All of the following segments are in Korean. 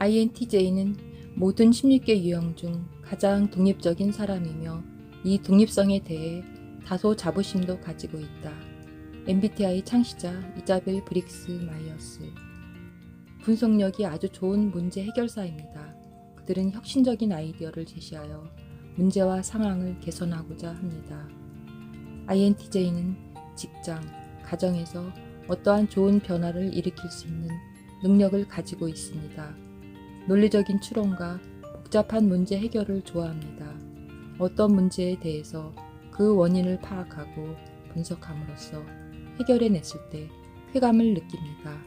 INTJ는 모든 16개 유형 중 가장 독립적인 사람이며 이 독립성에 대해 다소 자부심도 가지고 있다. MBTI 창시자 이자벨 브릭스 마이어스 분석력이 아주 좋은 문제 해결사입니다. 그들은 혁신적인 아이디어를 제시하여 문제와 상황을 개선하고자 합니다. INTJ는 직장, 가정에서 어떠한 좋은 변화를 일으킬 수 있는 능력을 가지고 있습니다. 논리적인 추론과 복잡한 문제 해결을 좋아합니다. 어떤 문제에 대해서 그 원인을 파악하고 분석함으로써 해결해냈을 때 쾌감을 느낍니다.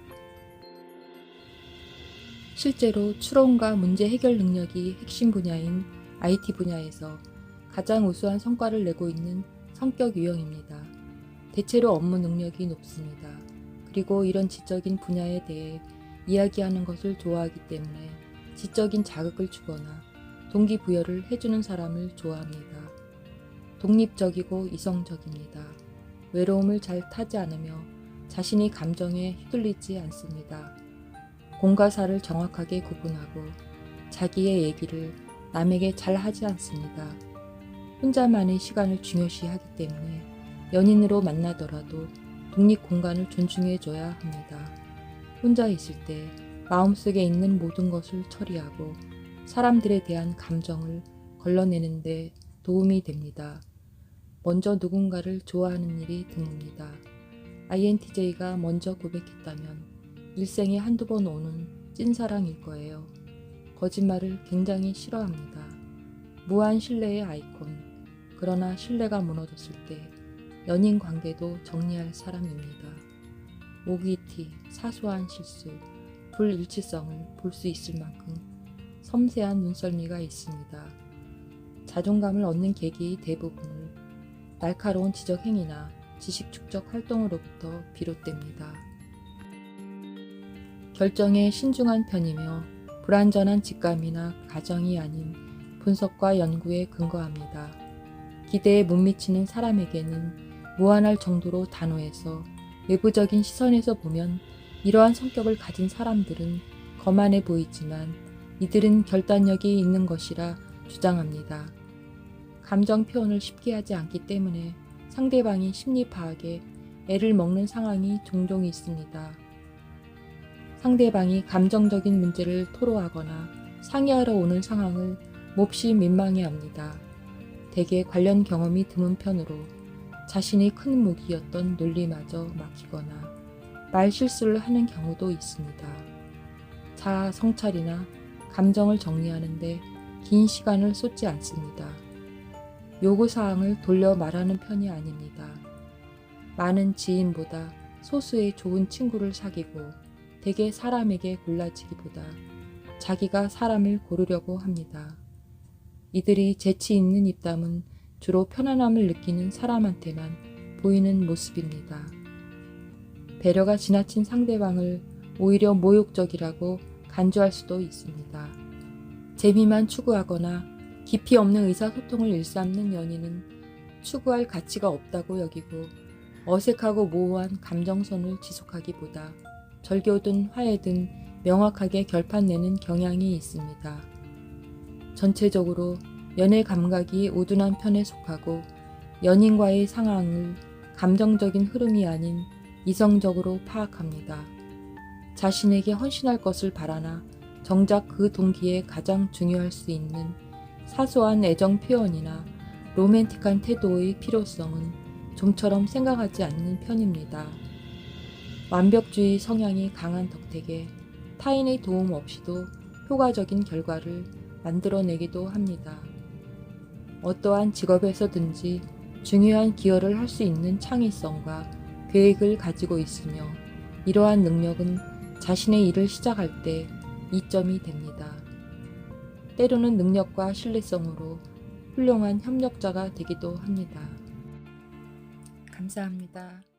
실제로 추론과 문제 해결 능력이 핵심 분야인 IT 분야에서 가장 우수한 성과를 내고 있는 성격 유형입니다. 대체로 업무 능력이 높습니다. 그리고 이런 지적인 분야에 대해 이야기하는 것을 좋아하기 때문에 지적인 자극을 주거나 동기부여를 해주는 사람을 좋아합니다. 독립적이고 이성적입니다. 외로움을 잘 타지 않으며 자신이 감정에 휘둘리지 않습니다. 공과 사를 정확하게 구분하고 자기의 얘기를 남에게 잘 하지 않습니다. 혼자만의 시간을 중요시하기 때문에 연인으로 만나더라도 독립 공간을 존중해줘야 합니다. 혼자 있을 때 마음속에 있는 모든 것을 처리하고 사람들에 대한 감정을 걸러내는 데 도움이 됩니다. 먼저 누군가를 좋아하는 일이 드뭅니다. INTJ가 먼저 고백했다면 일생에 한두 번 오는 찐사랑일 거예요. 거짓말을 굉장히 싫어합니다. 무한 신뢰의 아이콘. 그러나 신뢰가 무너졌을 때 연인 관계도 정리할 사람입니다. 모기티, 사소한 실수, 불일치성을 볼 수 있을 만큼 섬세한 눈썰미가 있습니다. 자존감을 얻는 계기 대부분을 날카로운 지적 행위나 지식 축적 활동으로부터 비롯됩니다. 결정에 신중한 편이며 불완전한 직감이나 가정이 아닌 분석과 연구에 근거합니다. 기대에 못 미치는 사람에게는 무한할 정도로 단호해서 외부적인 시선에서 보면 이러한 성격을 가진 사람들은 거만해 보이지만 이들은 결단력이 있는 것이라 주장합니다. 감정 표현을 쉽게 하지 않기 때문에 상대방이 심리 파악에 애를 먹는 상황이 종종 있습니다. 상대방이 감정적인 문제를 토로하거나 상의하러 오는 상황을 몹시 민망해 합니다. 대개 관련 경험이 드문 편으로 자신이 큰 무기였던 논리마저 막히거나 말 실수를 하는 경우도 있습니다. 자아 성찰이나 감정을 정리하는데 긴 시간을 쏟지 않습니다. 요구사항을 돌려 말하는 편이 아닙니다. 많은 지인보다 소수의 좋은 친구를 사귀고 대개 사람에게 골라지기보다 자기가 사람을 고르려고 합니다. 이들이 재치 있는 입담은 주로 편안함을 느끼는 사람한테만 보이는 모습입니다. 배려가 지나친 상대방을 오히려 모욕적이라고 간주할 수도 있습니다. 재미만 추구하거나 깊이 없는 의사소통을 일삼는 연인은 추구할 가치가 없다고 여기고 어색하고 모호한 감정선을 지속하기보다 절교든 화해든 명확하게 결판내는 경향이 있습니다. 전체적으로 연애 감각이 우둔한 편에 속하고 연인과의 상황을 감정적인 흐름이 아닌 이성적으로 파악합니다. 자신에게 헌신할 것을 바라나 정작 그 동기에 가장 중요할 수 있는 사소한 애정 표현이나 로맨틱한 태도의 필요성은 좀처럼 생각하지 않는 편입니다. 완벽주의 성향이 강한 덕택에 타인의 도움 없이도 효과적인 결과를 만들어내기도 합니다. 어떠한 직업에서든지 중요한 기여를 할 수 있는 창의성과 계획을 가지고 있으며 이러한 능력은 자신의 일을 시작할 때 이점이 됩니다. 때로는 능력과 신뢰성으로 훌륭한 협력자가 되기도 합니다. 감사합니다.